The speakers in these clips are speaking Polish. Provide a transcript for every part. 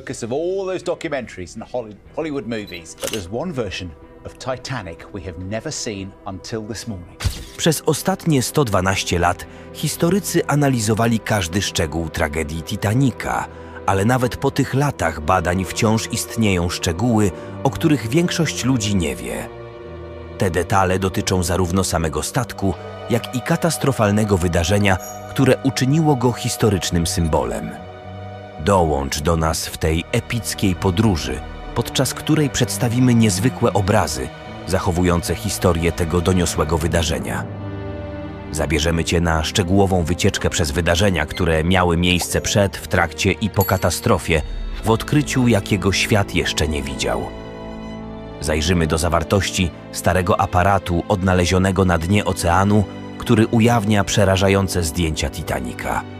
focus of all those documentaries and Holly- Hollywood movies. But there's one version of Titanic we have never seen until this morning. Przez ostatnie 112 lat historycy analizowali każdy szczegół tragedii Titanica, ale nawet po tych latach badań wciąż istnieją szczegóły, o których większość ludzi nie wie. Te detale dotyczą zarówno samego statku, jak i katastrofalnego wydarzenia, które uczyniło go historycznym symbolem. Dołącz do nas w tej epickiej podróży, podczas której przedstawimy niezwykłe obrazy zachowujące historię tego doniosłego wydarzenia. Zabierzemy Cię na szczegółową wycieczkę przez wydarzenia, które miały miejsce przed, w trakcie i po katastrofie, w odkryciu, jakiego świat jeszcze nie widział. Zajrzymy do zawartości starego aparatu odnalezionego na dnie oceanu, który ujawnia przerażające zdjęcia Titanica.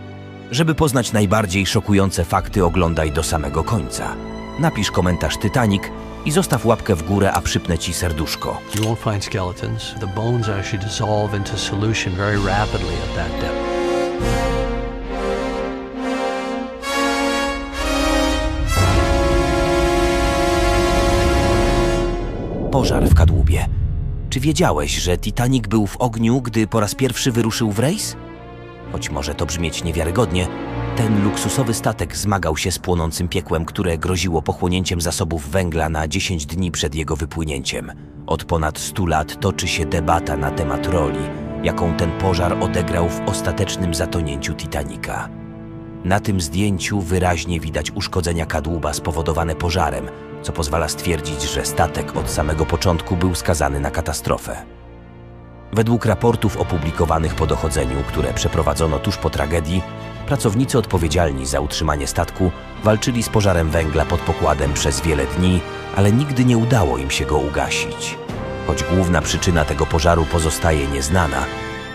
Żeby poznać najbardziej szokujące fakty, oglądaj do samego końca. Napisz komentarz Titanic i zostaw łapkę w górę, a przypnę ci serduszko. You won't find skeletons. The bones actually dissolve into solution very rapidly at that depth. Pożar w kadłubie. Czy wiedziałeś, że Titanic był w ogniu, gdy po raz pierwszy wyruszył w rejs? Choć może to brzmieć niewiarygodnie, ten luksusowy statek zmagał się z płonącym piekłem, które groziło pochłonięciem zasobów węgla na 10 dni przed jego wypłynięciem. Od ponad 100 lat toczy się debata na temat roli, jaką ten pożar odegrał w ostatecznym zatonięciu Titanica. Na tym zdjęciu wyraźnie widać uszkodzenia kadłuba spowodowane pożarem, co pozwala stwierdzić, że statek od samego początku był skazany na katastrofę. Według raportów opublikowanych po dochodzeniu, które przeprowadzono tuż po tragedii, pracownicy odpowiedzialni za utrzymanie statku walczyli z pożarem węgla pod pokładem przez wiele dni, ale nigdy nie udało im się go ugasić. Choć główna przyczyna tego pożaru pozostaje nieznana,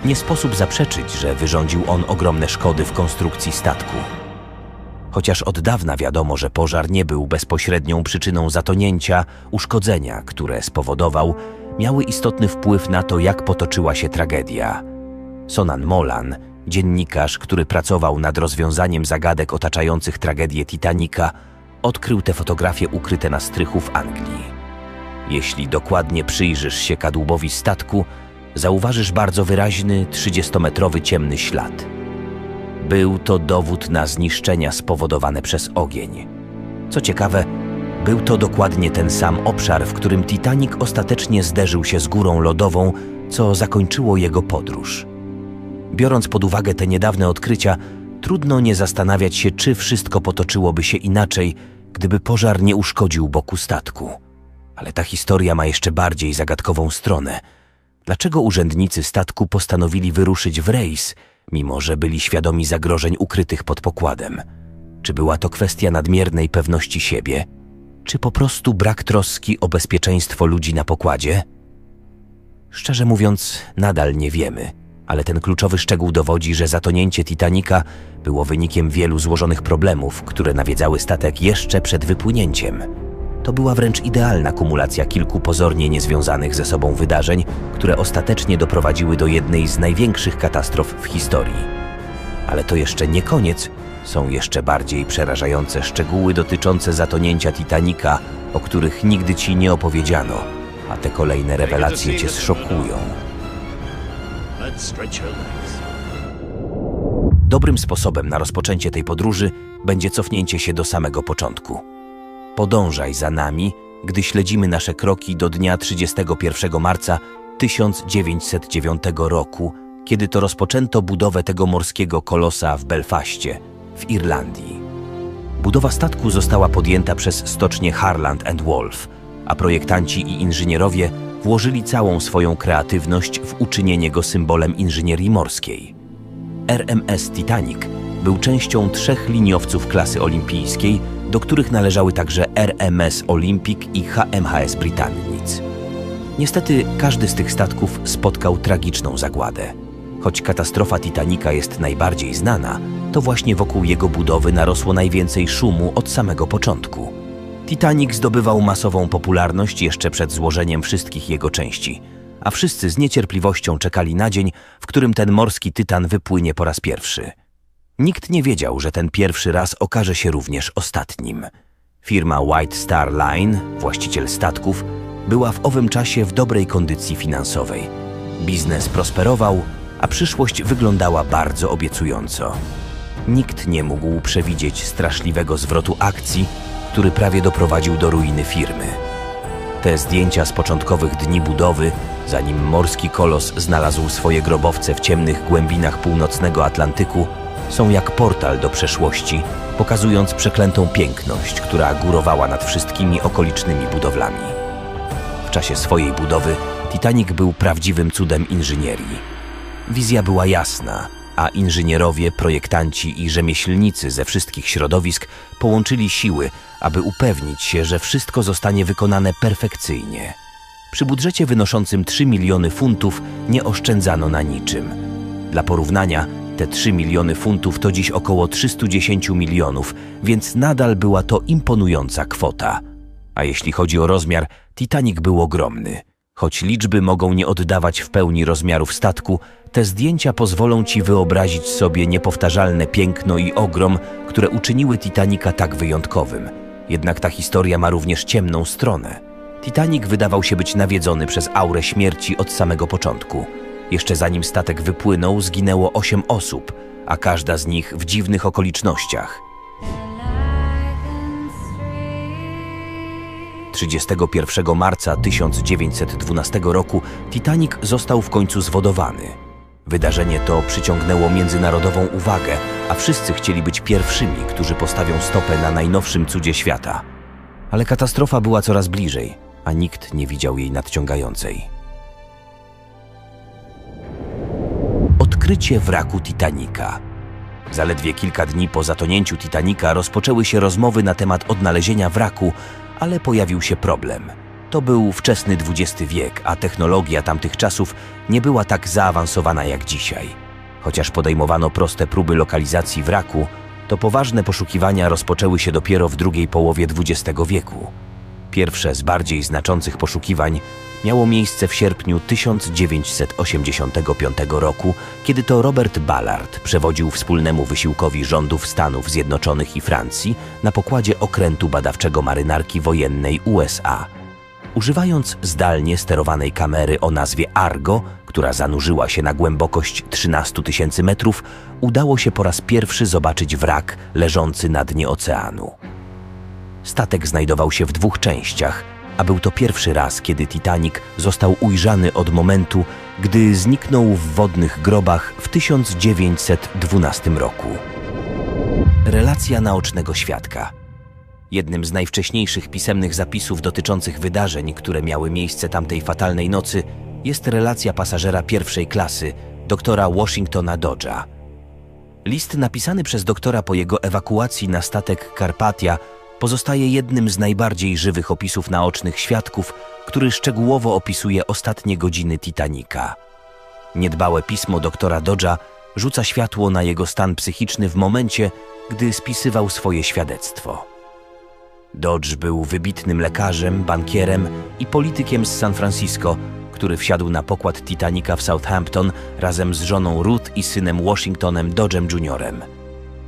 nie sposób zaprzeczyć, że wyrządził on ogromne szkody w konstrukcji statku. Chociaż od dawna wiadomo, że pożar nie był bezpośrednią przyczyną zatonięcia, uszkodzenia, które spowodował, miały istotny wpływ na to, jak potoczyła się tragedia. Sonan Molan, dziennikarz, który pracował nad rozwiązaniem zagadek otaczających tragedię Titanica, odkrył te fotografie ukryte na strychu w Anglii. Jeśli dokładnie przyjrzysz się kadłubowi statku, zauważysz bardzo wyraźny, 30-metrowy ciemny ślad. Był to dowód na zniszczenia spowodowane przez ogień. Co ciekawe, był to dokładnie ten sam obszar, w którym Titanic ostatecznie zderzył się z górą lodową, co zakończyło jego podróż. Biorąc pod uwagę te niedawne odkrycia, trudno nie zastanawiać się, czy wszystko potoczyłoby się inaczej, gdyby pożar nie uszkodził boku statku. Ale ta historia ma jeszcze bardziej zagadkową stronę. Dlaczego urzędnicy statku postanowili wyruszyć w rejs, mimo że byli świadomi zagrożeń ukrytych pod pokładem? Czy była to kwestia nadmiernej pewności siebie, czy po prostu brak troski o bezpieczeństwo ludzi na pokładzie? Szczerze mówiąc, nadal nie wiemy, ale ten kluczowy szczegół dowodzi, że zatonięcie Titanica było wynikiem wielu złożonych problemów, które nawiedzały statek jeszcze przed wypłynięciem. To była wręcz idealna kumulacja kilku pozornie niezwiązanych ze sobą wydarzeń, które ostatecznie doprowadziły do jednej z największych katastrof w historii. Ale to jeszcze nie koniec, są jeszcze bardziej przerażające szczegóły dotyczące zatonięcia Titanica, o których nigdy ci nie opowiedziano, a te kolejne rewelacje cię zszokują. Dobrym sposobem na rozpoczęcie tej podróży będzie cofnięcie się do samego początku. Podążaj za nami, gdy śledzimy nasze kroki do dnia 31 marca 1909 roku, kiedy to rozpoczęto budowę tego morskiego kolosa w Belfaście, w Irlandii. Budowa statku została podjęta przez stocznię Harland and Wolff, a projektanci i inżynierowie włożyli całą swoją kreatywność w uczynienie go symbolem inżynierii morskiej. RMS Titanic był częścią trzech liniowców klasy olimpijskiej, do których należały także RMS Olympic i HMHS Britannic. Niestety każdy z tych statków spotkał tragiczną zagładę. Choć katastrofa Titanica jest najbardziej znana, to właśnie wokół jego budowy narosło najwięcej szumu od samego początku. Titanic zdobywał masową popularność jeszcze przed złożeniem wszystkich jego części, a wszyscy z niecierpliwością czekali na dzień, w którym ten morski tytan wypłynie po raz pierwszy. Nikt nie wiedział, że ten pierwszy raz okaże się również ostatnim. Firma White Star Line, właściciel statków, była w owym czasie w dobrej kondycji finansowej. Biznes prosperował, a przyszłość wyglądała bardzo obiecująco. Nikt nie mógł przewidzieć straszliwego zwrotu akcji, który prawie doprowadził do ruiny firmy. Te zdjęcia z początkowych dni budowy, zanim morski kolos znalazł swoje grobowce w ciemnych głębinach północnego Atlantyku, są jak portal do przeszłości, pokazując przeklętą piękność, która górowała nad wszystkimi okolicznymi budowlami. W czasie swojej budowy Titanic był prawdziwym cudem inżynierii. Wizja była jasna, a inżynierowie, projektanci i rzemieślnicy ze wszystkich środowisk połączyli siły, aby upewnić się, że wszystko zostanie wykonane perfekcyjnie. Przy budżecie wynoszącym 3 miliony funtów nie oszczędzano na niczym. Dla porównania, te 3 miliony funtów to dziś około 310 milionów, więc nadal była to imponująca kwota. A jeśli chodzi o rozmiar, Titanic był ogromny. Choć liczby mogą nie oddawać w pełni rozmiarów statku, te zdjęcia pozwolą ci wyobrazić sobie niepowtarzalne piękno i ogrom, które uczyniły Titanica tak wyjątkowym. Jednak ta historia ma również ciemną stronę. Titanic wydawał się być nawiedzony przez aurę śmierci od samego początku. Jeszcze zanim statek wypłynął, zginęło osiem osób, a każda z nich w dziwnych okolicznościach. 31 marca 1912 roku Titanic został w końcu zwodowany. Wydarzenie to przyciągnęło międzynarodową uwagę, a wszyscy chcieli być pierwszymi, którzy postawią stopę na najnowszym cudzie świata. Ale katastrofa była coraz bliżej, a nikt nie widział jej nadciągającej. Odkrycie wraku Titanica. Zaledwie kilka dni po zatonięciu Titanica rozpoczęły się rozmowy na temat odnalezienia wraku, ale pojawił się problem. To był wczesny XX wiek, a technologia tamtych czasów nie była tak zaawansowana jak dzisiaj. Chociaż podejmowano proste próby lokalizacji wraku, to poważne poszukiwania rozpoczęły się dopiero w drugiej połowie XX wieku. Pierwsze z bardziej znaczących poszukiwań miało miejsce w sierpniu 1985 roku, kiedy to Robert Ballard przewodził wspólnemu wysiłkowi rządów Stanów Zjednoczonych i Francji na pokładzie okrętu badawczego marynarki wojennej USA. Używając zdalnie sterowanej kamery o nazwie Argo, która zanurzyła się na głębokość 13 tysięcy metrów, udało się po raz pierwszy zobaczyć wrak leżący na dnie oceanu. Statek znajdował się w dwóch częściach, a był to pierwszy raz, kiedy Titanic został ujrzany od momentu, gdy zniknął w wodnych grobach w 1912 roku. Relacja naocznego świadka. Jednym z najwcześniejszych pisemnych zapisów dotyczących wydarzeń, które miały miejsce tamtej fatalnej nocy, jest relacja pasażera pierwszej klasy, doktora Washingtona Dodge'a. List napisany przez doktora po jego ewakuacji na statek Carpathia pozostaje jednym z najbardziej żywych opisów naocznych świadków, który szczegółowo opisuje ostatnie godziny Titanica. Niedbałe pismo doktora Dodge'a rzuca światło na jego stan psychiczny w momencie, gdy spisywał swoje świadectwo. Dodge był wybitnym lekarzem, bankierem i politykiem z San Francisco, który wsiadł na pokład Titanica w Southampton razem z żoną Ruth i synem Washingtonem Dodge'em Juniorem.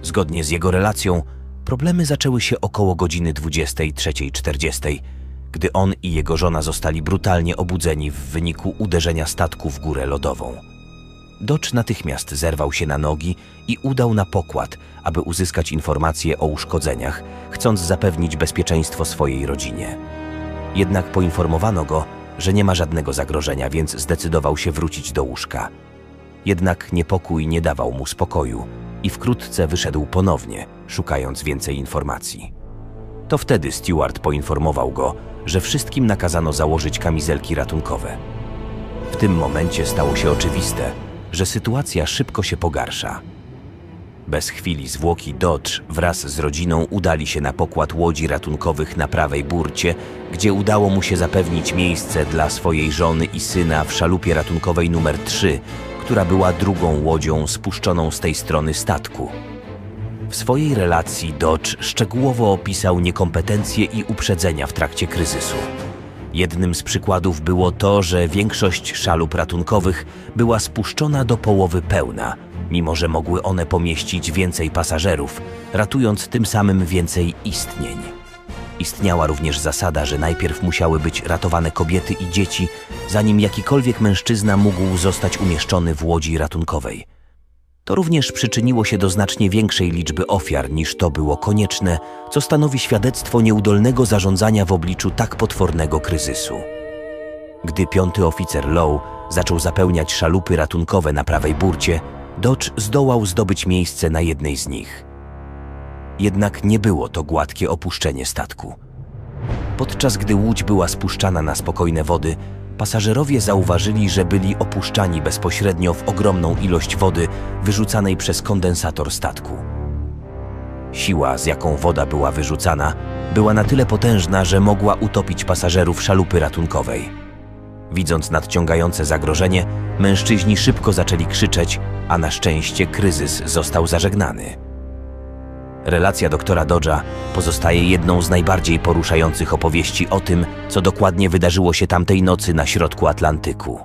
Zgodnie z jego relacją, problemy zaczęły się około godziny 23.40, gdy on i jego żona zostali brutalnie obudzeni w wyniku uderzenia statku w górę lodową. Dodge natychmiast zerwał się na nogi i udał na pokład, aby uzyskać informacje o uszkodzeniach, chcąc zapewnić bezpieczeństwo swojej rodzinie. Jednak poinformowano go, że nie ma żadnego zagrożenia, więc zdecydował się wrócić do łóżka. Jednak niepokój nie dawał mu spokoju i wkrótce wyszedł ponownie, szukając więcej informacji. To wtedy Stewart poinformował go, że wszystkim nakazano założyć kamizelki ratunkowe. W tym momencie stało się oczywiste, że sytuacja szybko się pogarsza. Bez chwili zwłoki Dodge wraz z rodziną udali się na pokład łodzi ratunkowych na prawej burcie, gdzie udało mu się zapewnić miejsce dla swojej żony i syna w szalupie ratunkowej numer 3, która była drugą łodzią spuszczoną z tej strony statku. W swojej relacji Dodge szczegółowo opisał niekompetencje i uprzedzenia w trakcie kryzysu. Jednym z przykładów było to, że większość szalup ratunkowych była spuszczona do połowy pełna, mimo że mogły one pomieścić więcej pasażerów, ratując tym samym więcej istnień. Istniała również zasada, że najpierw musiały być ratowane kobiety i dzieci, zanim jakikolwiek mężczyzna mógł zostać umieszczony w łodzi ratunkowej. To również przyczyniło się do znacznie większej liczby ofiar niż to było konieczne, co stanowi świadectwo nieudolnego zarządzania w obliczu tak potwornego kryzysu. Gdy piąty oficer Lowe zaczął zapełniać szalupy ratunkowe na prawej burcie, Dodge zdołał zdobyć miejsce na jednej z nich. Jednak nie było to gładkie opuszczenie statku. Podczas gdy łódź była spuszczana na spokojne wody, pasażerowie zauważyli, że byli opuszczani bezpośrednio w ogromną ilość wody wyrzucanej przez kondensator statku. Siła, z jaką woda była wyrzucana, była na tyle potężna, że mogła utopić pasażerów szalupy ratunkowej. Widząc nadciągające zagrożenie, mężczyźni szybko zaczęli krzyczeć, a na szczęście kryzys został zażegnany. Relacja doktora Dodge'a pozostaje jedną z najbardziej poruszających opowieści o tym, co dokładnie wydarzyło się tamtej nocy na środku Atlantyku.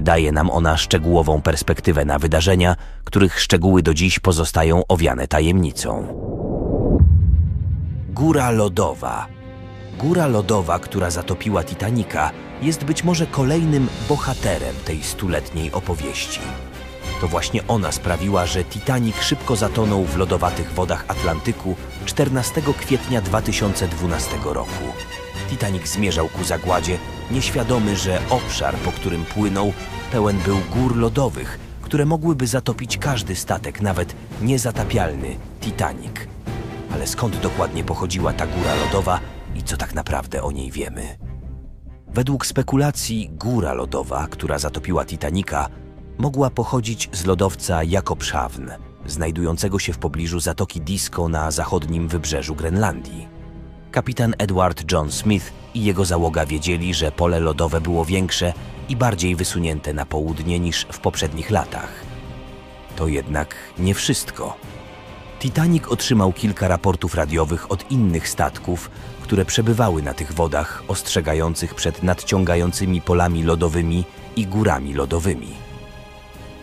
Daje nam ona szczegółową perspektywę na wydarzenia, których szczegóły do dziś pozostają owiane tajemnicą. Góra lodowa. Góra lodowa, która zatopiła Titanica, jest być może kolejnym bohaterem tej stuletniej opowieści. To właśnie ona sprawiła, że Titanic szybko zatonął w lodowatych wodach Atlantyku 14 kwietnia 2012 roku. Titanic zmierzał ku zagładzie, nieświadomy, że obszar, po którym płynął, pełen był gór lodowych, które mogłyby zatopić każdy statek, nawet niezatapialny Titanic. Ale skąd dokładnie pochodziła ta góra lodowa i co tak naprawdę o niej wiemy? Według spekulacji, góra lodowa, która zatopiła Titanica, mogła pochodzić z lodowca Jakobshavn, znajdującego się w pobliżu Zatoki Disco na zachodnim wybrzeżu Grenlandii. Kapitan Edward John Smith i jego załoga wiedzieli, że pole lodowe było większe i bardziej wysunięte na południe niż w poprzednich latach. To jednak nie wszystko. Titanic otrzymał kilka raportów radiowych od innych statków, które przebywały na tych wodach, ostrzegających przed nadciągającymi polami lodowymi i górami lodowymi.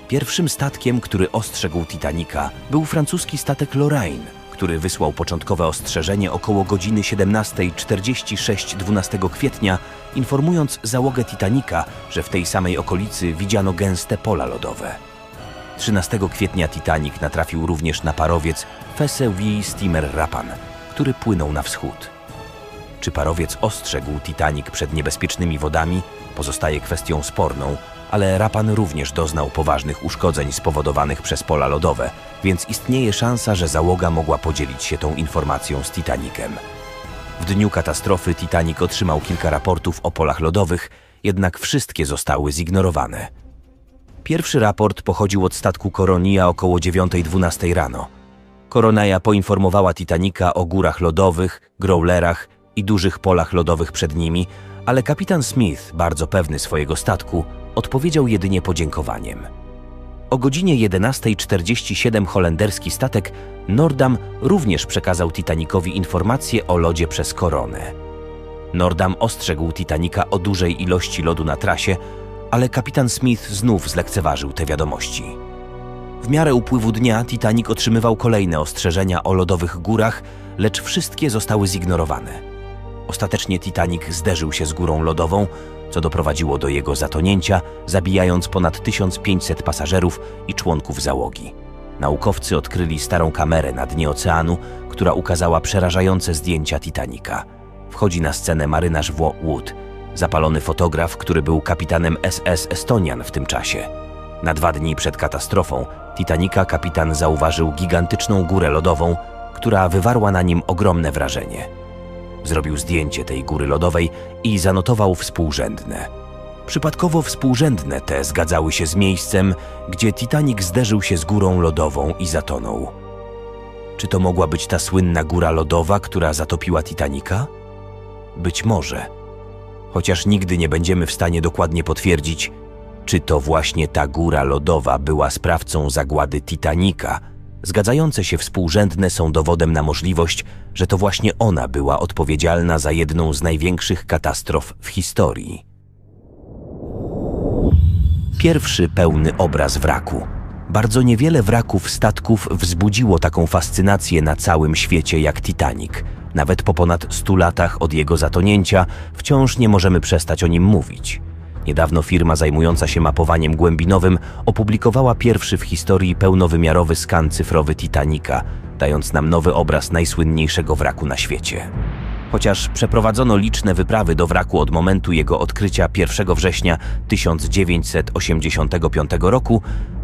Pierwszym statkiem, który ostrzegł Titanica, był francuski statek Lorraine, który wysłał początkowe ostrzeżenie około godziny 17.46 12 kwietnia, informując załogę Titanica, że w tej samej okolicy widziano gęste pola lodowe. 13 kwietnia Titanic natrafił również na parowiec Fessevi Steamer Rapan, który płynął na wschód. Czy parowiec ostrzegł Titanic przed niebezpiecznymi wodami, pozostaje kwestią sporną, ale Rapan również doznał poważnych uszkodzeń spowodowanych przez pola lodowe, więc istnieje szansa, że załoga mogła podzielić się tą informacją z Titanicem. W dniu katastrofy Titanic otrzymał kilka raportów o polach lodowych, jednak wszystkie zostały zignorowane. Pierwszy raport pochodził od statku Koronia około 9.12 rano. Koronaja poinformowała Titanica o górach lodowych, growlerach i dużych polach lodowych przed nimi, ale kapitan Smith, bardzo pewny swojego statku, odpowiedział jedynie podziękowaniem. O godzinie 11.47 holenderski statek Nordam również przekazał Titanicowi informację o lodzie przez koronę. Nordam ostrzegł Titanica o dużej ilości lodu na trasie, ale kapitan Smith znów zlekceważył te wiadomości. W miarę upływu dnia Titanic otrzymywał kolejne ostrzeżenia o lodowych górach, lecz wszystkie zostały zignorowane. Ostatecznie Titanic zderzył się z górą lodową, co doprowadziło do jego zatonięcia, zabijając ponad 1500 pasażerów i członków załogi. Naukowcy odkryli starą kamerę na dnie oceanu, która ukazała przerażające zdjęcia Titanica. Wchodzi na scenę marynarz W. Wood, zapalony fotograf, który był kapitanem SS Estonian w tym czasie. Na dwa dni przed katastrofą Titanica kapitan zauważył gigantyczną górę lodową, która wywarła na nim ogromne wrażenie. Zrobił zdjęcie tej góry lodowej i zanotował współrzędne. Przypadkowo współrzędne te zgadzały się z miejscem, gdzie Titanic zderzył się z górą lodową i zatonął. Czy to mogła być ta słynna góra lodowa, która zatopiła Titanica? Być może. Chociaż nigdy nie będziemy w stanie dokładnie potwierdzić, czy to właśnie ta góra lodowa była sprawcą zagłady Titanica. Zgadzające się współrzędne są dowodem na możliwość, że to właśnie ona była odpowiedzialna za jedną z największych katastrof w historii. Pierwszy pełny obraz wraku. Bardzo niewiele wraków statków wzbudziło taką fascynację na całym świecie jak Titanic, Nawet po ponad 100 latach od jego zatonięcia wciąż nie możemy przestać o nim mówić. Niedawno firma zajmująca się mapowaniem głębinowym opublikowała pierwszy w historii pełnowymiarowy skan cyfrowy Titanica, dając nam nowy obraz najsłynniejszego wraku na świecie. Chociaż przeprowadzono liczne wyprawy do wraku od momentu jego odkrycia 1 września 1985 roku,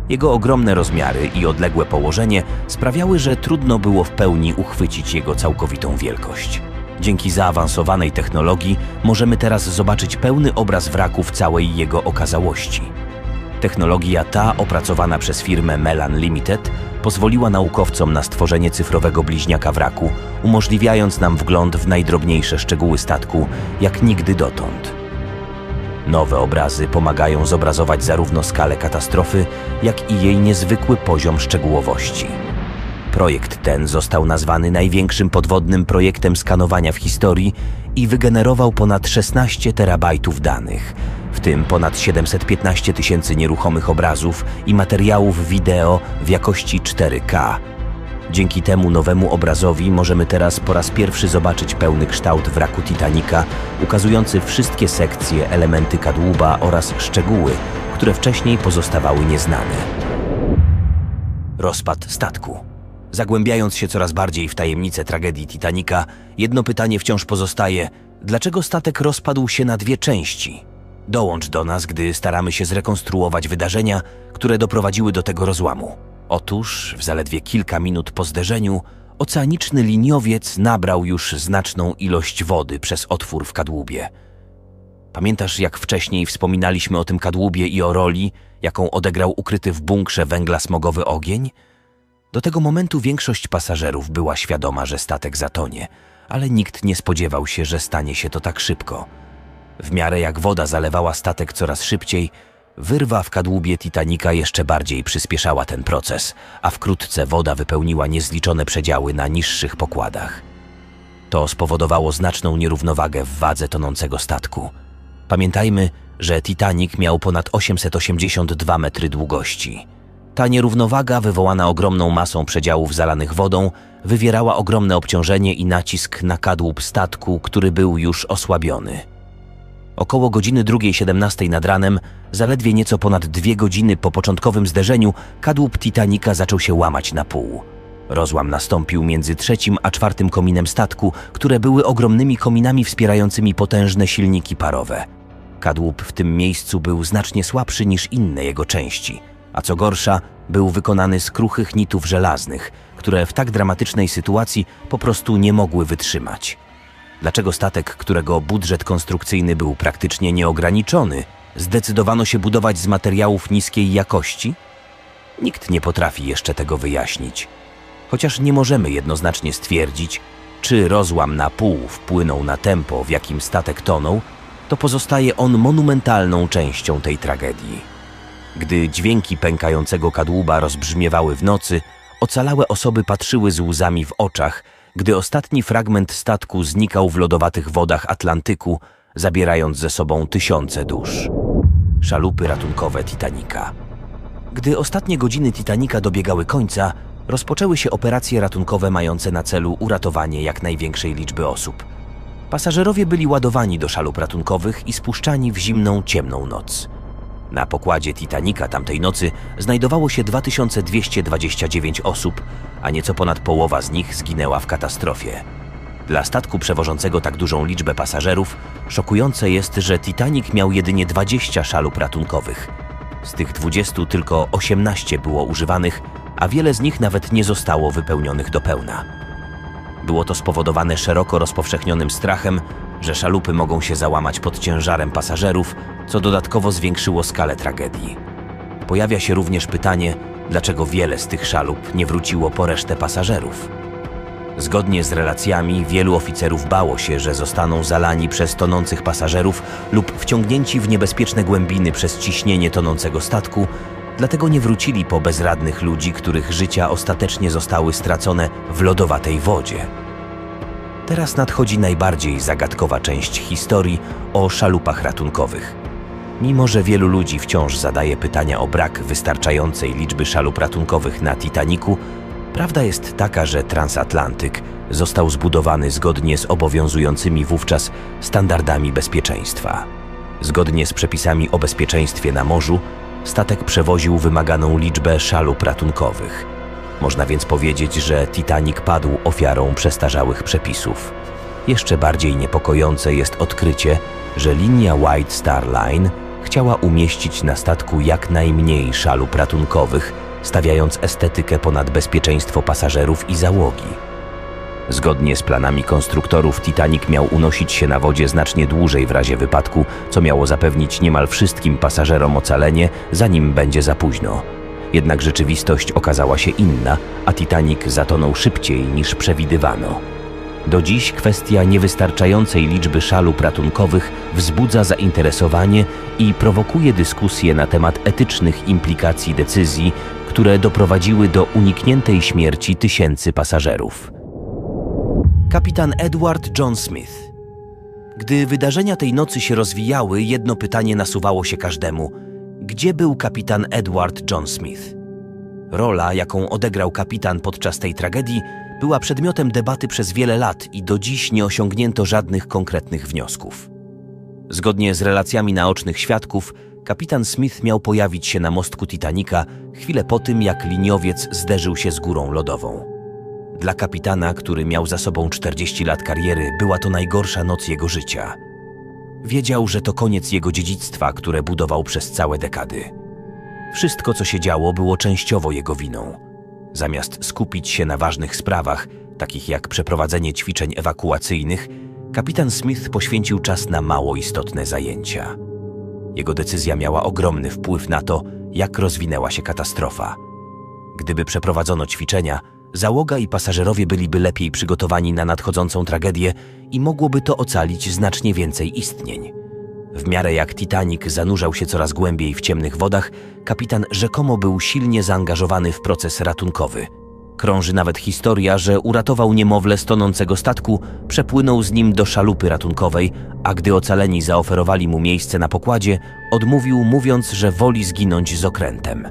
jego ogromne rozmiary i odległe położenie sprawiały, że trudno było w pełni uchwycić jego całkowitą wielkość. Dzięki zaawansowanej technologii możemy teraz zobaczyć pełny obraz wraku w całej jego okazałości. Technologia ta, opracowana przez firmę Melan Limited, pozwoliła naukowcom na stworzenie cyfrowego bliźniaka wraku, umożliwiając nam wgląd w najdrobniejsze szczegóły statku, jak nigdy dotąd. Nowe obrazy pomagają zobrazować zarówno skalę katastrofy, jak i jej niezwykły poziom szczegółowości. Projekt ten został nazwany największym podwodnym projektem skanowania w historii i wygenerował ponad 16 terabajtów danych, w tym ponad 715 tysięcy nieruchomych obrazów i materiałów wideo w jakości 4K. Dzięki temu nowemu obrazowi możemy teraz po raz pierwszy zobaczyć pełny kształt wraku Titanica, ukazujący wszystkie sekcje, elementy kadłuba oraz szczegóły, które wcześniej pozostawały nieznane. Rozpad statku. Zagłębiając się coraz bardziej w tajemnicę tragedii Titanica, jedno pytanie wciąż pozostaje: dlaczego statek rozpadł się na dwie części? Dołącz do nas, gdy staramy się zrekonstruować wydarzenia, które doprowadziły do tego rozłamu. Otóż, w zaledwie kilka minut po zderzeniu, oceaniczny liniowiec nabrał już znaczną ilość wody przez otwór w kadłubie. Pamiętasz, jak wcześniej wspominaliśmy o tym kadłubie i o roli, jaką odegrał ukryty w bunkrze węgla smogowy ogień? Do tego momentu większość pasażerów była świadoma, że statek zatonie, ale nikt nie spodziewał się, że stanie się to tak szybko. W miarę jak woda zalewała statek coraz szybciej, wyrwa w kadłubie Titanica jeszcze bardziej przyspieszała ten proces, a wkrótce woda wypełniła niezliczone przedziały na niższych pokładach. To spowodowało znaczną nierównowagę w wadze tonącego statku. Pamiętajmy, że Titanic miał ponad 882 metry długości. Ta nierównowaga, wywołana ogromną masą przedziałów zalanych wodą, wywierała ogromne obciążenie i nacisk na kadłub statku, który był już osłabiony. Około godziny 2.17 nad ranem, zaledwie nieco ponad dwie godziny po początkowym zderzeniu, kadłub Titanica zaczął się łamać na pół. Rozłam nastąpił między trzecim a czwartym kominem statku, które były ogromnymi kominami wspierającymi potężne silniki parowe. Kadłub w tym miejscu był znacznie słabszy niż inne jego części, a co gorsza, był wykonany z kruchych nitów żelaznych, które w tak dramatycznej sytuacji po prostu nie mogły wytrzymać. Dlaczego statek, którego budżet konstrukcyjny był praktycznie nieograniczony, zdecydowano się budować z materiałów niskiej jakości? Nikt nie potrafi jeszcze tego wyjaśnić. Chociaż nie możemy jednoznacznie stwierdzić, czy rozłam na pół wpłynął na tempo, w jakim statek tonął, to pozostaje on monumentalną częścią tej tragedii. Gdy dźwięki pękającego kadłuba rozbrzmiewały w nocy, ocalałe osoby patrzyły z łzami w oczach, gdy ostatni fragment statku znikał w lodowatych wodach Atlantyku, zabierając ze sobą tysiące dusz. Szalupy ratunkowe Titanica. Gdy ostatnie godziny Titanica dobiegały końca, rozpoczęły się operacje ratunkowe mające na celu uratowanie jak największej liczby osób. Pasażerowie byli ładowani do szalup ratunkowych i spuszczani w zimną, ciemną noc. Na pokładzie Titanica tamtej nocy znajdowało się 2229 osób, a nieco ponad połowa z nich zginęła w katastrofie. Dla statku przewożącego tak dużą liczbę pasażerów szokujące jest, że Titanic miał jedynie 20 szalup ratunkowych. Z tych 20 tylko 18 było używanych, a wiele z nich nawet nie zostało wypełnionych do pełna. Było to spowodowane szeroko rozpowszechnionym strachem, że szalupy mogą się załamać pod ciężarem pasażerów, co dodatkowo zwiększyło skalę tragedii. Pojawia się również pytanie, dlaczego wiele z tych szalup nie wróciło po resztę pasażerów. Zgodnie z relacjami, wielu oficerów bało się, że zostaną zalani przez tonących pasażerów lub wciągnięci w niebezpieczne głębiny przez ciśnienie tonącego statku, dlatego nie wrócili po bezradnych ludzi, których życia ostatecznie zostały stracone w lodowatej wodzie. Teraz nadchodzi najbardziej zagadkowa część historii o szalupach ratunkowych. Mimo, że wielu ludzi wciąż zadaje pytania o brak wystarczającej liczby szalup ratunkowych na Titaniku, prawda jest taka, że transatlantyk został zbudowany zgodnie z obowiązującymi wówczas standardami bezpieczeństwa. Zgodnie z przepisami o bezpieczeństwie na morzu, statek przewoził wymaganą liczbę szalup ratunkowych. Można więc powiedzieć, że Titanic padł ofiarą przestarzałych przepisów. Jeszcze bardziej niepokojące jest odkrycie, że linia White Star Line chciała umieścić na statku jak najmniej szalup ratunkowych, stawiając estetykę ponad bezpieczeństwo pasażerów i załogi. Zgodnie z planami konstruktorów, Titanic miał unosić się na wodzie znacznie dłużej w razie wypadku, co miało zapewnić niemal wszystkim pasażerom ocalenie, zanim będzie za późno. Jednak rzeczywistość okazała się inna, a Titanic zatonął szybciej niż przewidywano. Do dziś kwestia niewystarczającej liczby szalup ratunkowych wzbudza zainteresowanie i prowokuje dyskusje na temat etycznych implikacji decyzji, które doprowadziły do unikniętej śmierci tysięcy pasażerów. Kapitan Edward John Smith. Gdy wydarzenia tej nocy się rozwijały, jedno pytanie nasuwało się każdemu: gdzie był kapitan Edward John Smith? Rola, jaką odegrał kapitan podczas tej tragedii, była przedmiotem debaty przez wiele lat i do dziś nie osiągnięto żadnych konkretnych wniosków. Zgodnie z relacjami naocznych świadków, kapitan Smith miał pojawić się na mostku Titanica chwilę po tym, jak liniowiec zderzył się z górą lodową. Dla kapitana, który miał za sobą 40 lat kariery, była to najgorsza noc jego życia. Wiedział, że to koniec jego dziedzictwa, które budował przez całe dekady. Wszystko, co się działo, było częściowo jego winą. Zamiast skupić się na ważnych sprawach, takich jak przeprowadzenie ćwiczeń ewakuacyjnych, kapitan Smith poświęcił czas na mało istotne zajęcia. Jego decyzja miała ogromny wpływ na to, jak rozwinęła się katastrofa. Gdyby przeprowadzono ćwiczenia, załoga i pasażerowie byliby lepiej przygotowani na nadchodzącą tragedię i mogłoby to ocalić znacznie więcej istnień. W miarę jak Titanic zanurzał się coraz głębiej w ciemnych wodach, kapitan rzekomo był silnie zaangażowany w proces ratunkowy. Krąży nawet historia, że uratował niemowlę z tonącego statku, przepłynął z nim do szalupy ratunkowej, a gdy ocaleni zaoferowali mu miejsce na pokładzie, odmówił mówiąc, że woli zginąć z okrętem.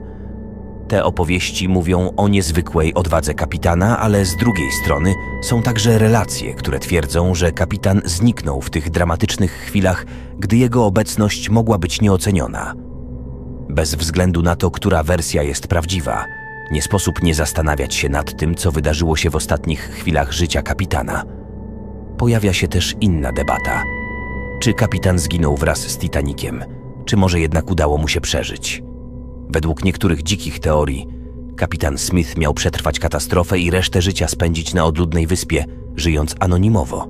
Te opowieści mówią o niezwykłej odwadze kapitana, ale z drugiej strony są także relacje, które twierdzą, że kapitan zniknął w tych dramatycznych chwilach, gdy jego obecność mogła być nieoceniona. Bez względu na to, która wersja jest prawdziwa, nie sposób nie zastanawiać się nad tym, co wydarzyło się w ostatnich chwilach życia kapitana. Pojawia się też inna debata. Czy kapitan zginął wraz z Titanikiem, czy może jednak udało mu się przeżyć? Według niektórych dzikich teorii, kapitan Smith miał przetrwać katastrofę i resztę życia spędzić na odludnej wyspie, żyjąc anonimowo.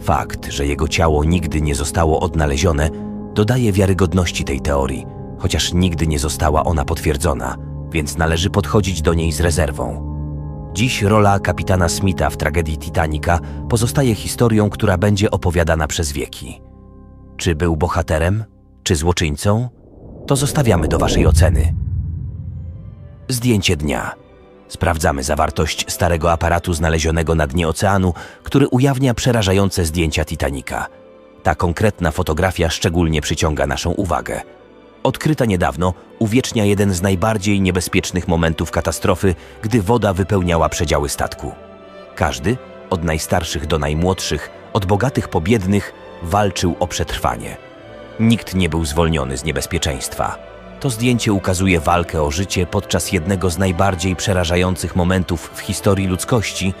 Fakt, że jego ciało nigdy nie zostało odnalezione, dodaje wiarygodności tej teorii, chociaż nigdy nie została ona potwierdzona, więc należy podchodzić do niej z rezerwą. Dziś rola kapitana Smitha w tragedii Titanica pozostaje historią, która będzie opowiadana przez wieki. Czy był bohaterem, czy złoczyńcą? To zostawiamy do Waszej oceny. Zdjęcie dnia. Sprawdzamy zawartość starego aparatu znalezionego na dnie oceanu, który ujawnia przerażające zdjęcia Titanica. Ta konkretna fotografia szczególnie przyciąga naszą uwagę. Odkryta niedawno, uwiecznia jeden z najbardziej niebezpiecznych momentów katastrofy, gdy woda wypełniała przedziały statku. Każdy, od najstarszych do najmłodszych, od bogatych po biednych, walczył o przetrwanie. Nikt nie był zwolniony z niebezpieczeństwa. To zdjęcie ukazuje walkę o życie podczas jednego z najbardziej przerażających momentów w historii ludzkości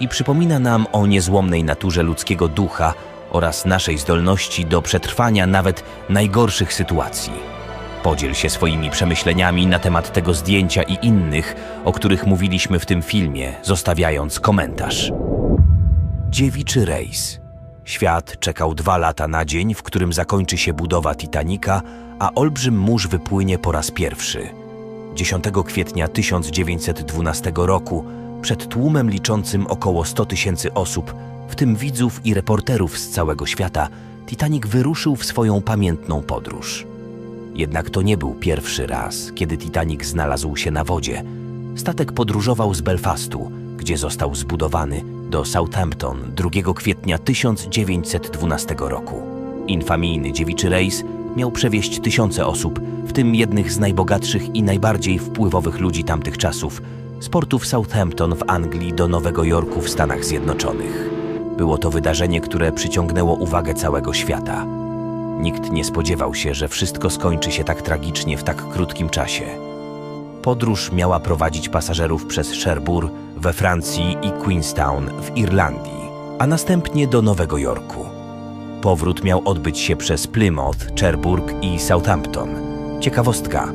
i przypomina nam o niezłomnej naturze ludzkiego ducha oraz naszej zdolności do przetrwania nawet najgorszych sytuacji. Podziel się swoimi przemyśleniami na temat tego zdjęcia i innych, o których mówiliśmy w tym filmie, zostawiając komentarz. Dziewiczy rejs. Świat czekał dwa lata na dzień, w którym zakończy się budowa Titanica, a olbrzym mórz wypłynie po raz pierwszy. 10 kwietnia 1912 roku, przed tłumem liczącym około 100 tysięcy osób, w tym widzów i reporterów z całego świata, Titanic wyruszył w swoją pamiętną podróż. Jednak to nie był pierwszy raz, kiedy Titanic znalazł się na wodzie. Statek podróżował z Belfastu, gdzie został zbudowany, do Southampton 2 kwietnia 1912 roku. Infamijny dziewiczy rejs miał przewieźć tysiące osób, w tym jednych z najbogatszych i najbardziej wpływowych ludzi tamtych czasów, z portów Southampton w Anglii do Nowego Jorku w Stanach Zjednoczonych. Było to wydarzenie, które przyciągnęło uwagę całego świata. Nikt nie spodziewał się, że wszystko skończy się tak tragicznie w tak krótkim czasie. Podróż miała prowadzić pasażerów przez Cherbourg we Francji i Queenstown w Irlandii, a następnie do Nowego Jorku. Powrót miał odbyć się przez Plymouth, Cherbourg i Southampton. Ciekawostka.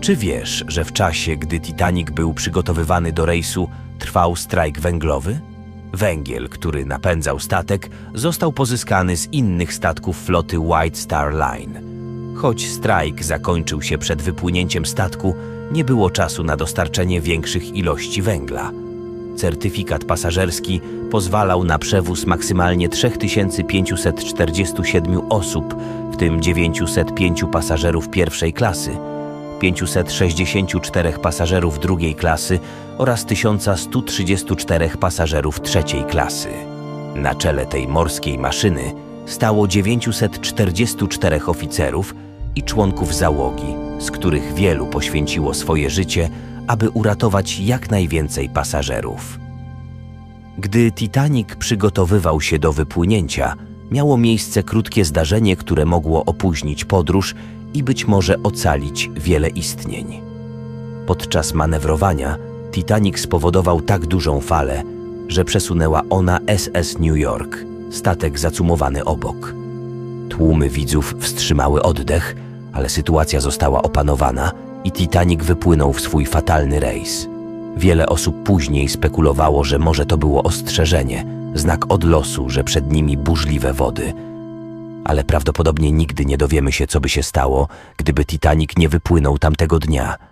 Czy wiesz, że w czasie, gdy Titanic był przygotowywany do rejsu, trwał strajk węglowy? Węgiel, który napędzał statek, został pozyskany z innych statków floty White Star Line. Choć strajk zakończył się przed wypłynięciem statku, nie było czasu na dostarczenie większych ilości węgla. Certyfikat pasażerski pozwalał na przewóz maksymalnie 3547 osób, w tym 905 pasażerów pierwszej klasy, 564 pasażerów drugiej klasy oraz 1134 pasażerów trzeciej klasy. Na czele tej morskiej maszyny stało 944 oficerów i członków załogi, z których wielu poświęciło swoje życie, aby uratować jak najwięcej pasażerów. Gdy Titanic przygotowywał się do wypłynięcia, miało miejsce krótkie zdarzenie, które mogło opóźnić podróż i być może ocalić wiele istnień. Podczas manewrowania Titanic spowodował tak dużą falę, że przesunęła ona SS New York, statek zacumowany obok. Tłumy widzów wstrzymały oddech, ale sytuacja została opanowana i Titanic wypłynął w swój fatalny rejs. Wiele osób później spekulowało, że może to było ostrzeżenie, znak od losu, że przed nimi burzliwe wody. Ale prawdopodobnie nigdy nie dowiemy się, co by się stało, gdyby Titanic nie wypłynął tamtego dnia –